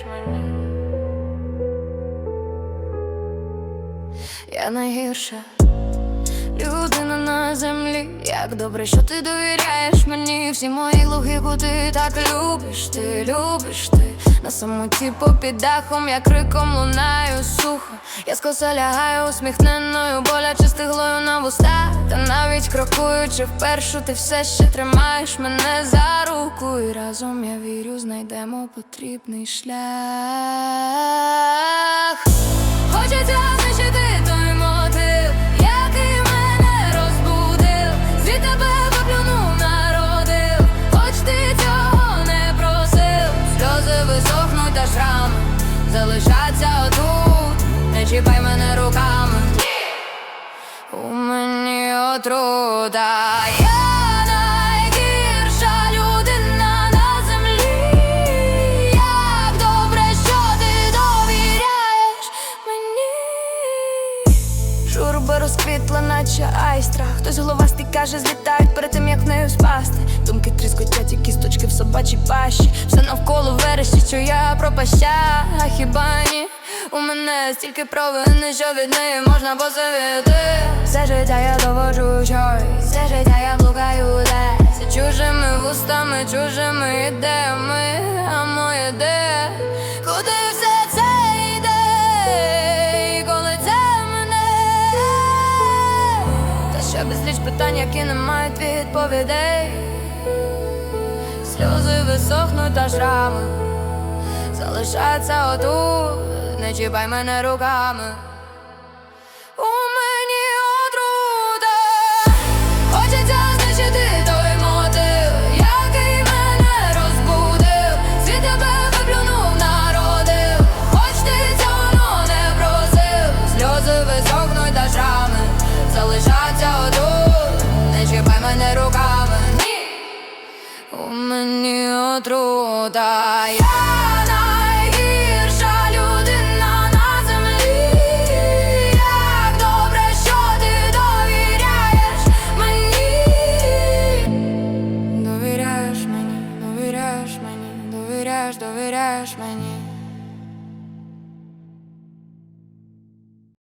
довіряєш мені. Я найгірша людина на землі. Як добре, що ти довіряєш мені. Всі мої луги, куди так любиш, ти любиш ти на самоті попід дахом, я криком лунаю сухо. Я скоса лягаю усміхненою, боляче стиглою на вустах крокуючи впершу, ти все ще тримаєш мене за руку. І разом я вірю, знайдемо потрібний шлях. Хочеться знищити той мотив, який мене розбудив. Звід тебе виплюнув, народив, хоч ти цього не просив. Сльози висохнуть та шрами, залишаться отут. Отрута. Я найгірша людина на землі. Як добре, що ти довіряєш мені. Журба розквітла, наче айстра. Хтось головастий каже, злітають перед тим, як нею спасти. Думки тріскотять, і кісточки в собачій пащі. Все навколо верещить, що я пропаща, а хіба ні? У мене стільки провини, що від неї можна позавіти Все життя я доводжу щось, все життя я блукаю десь. Чужими вустами, чужими ідеями, а моє де? Куди все це йде, і коли це мене? Та ще безліч питань, які не мають відповідей. Сльози висохнуть та шрами залишаться отут, не чіпай мене руками. У мені отрута, хочеться знищити той мотив, який мене розбудив, світ тебе виплюнув, народив, хоч ти цього не просив, сльози висохнуть та залишаться отут, не чіпай мене руками. Ні. У мені отрута Crush my knees.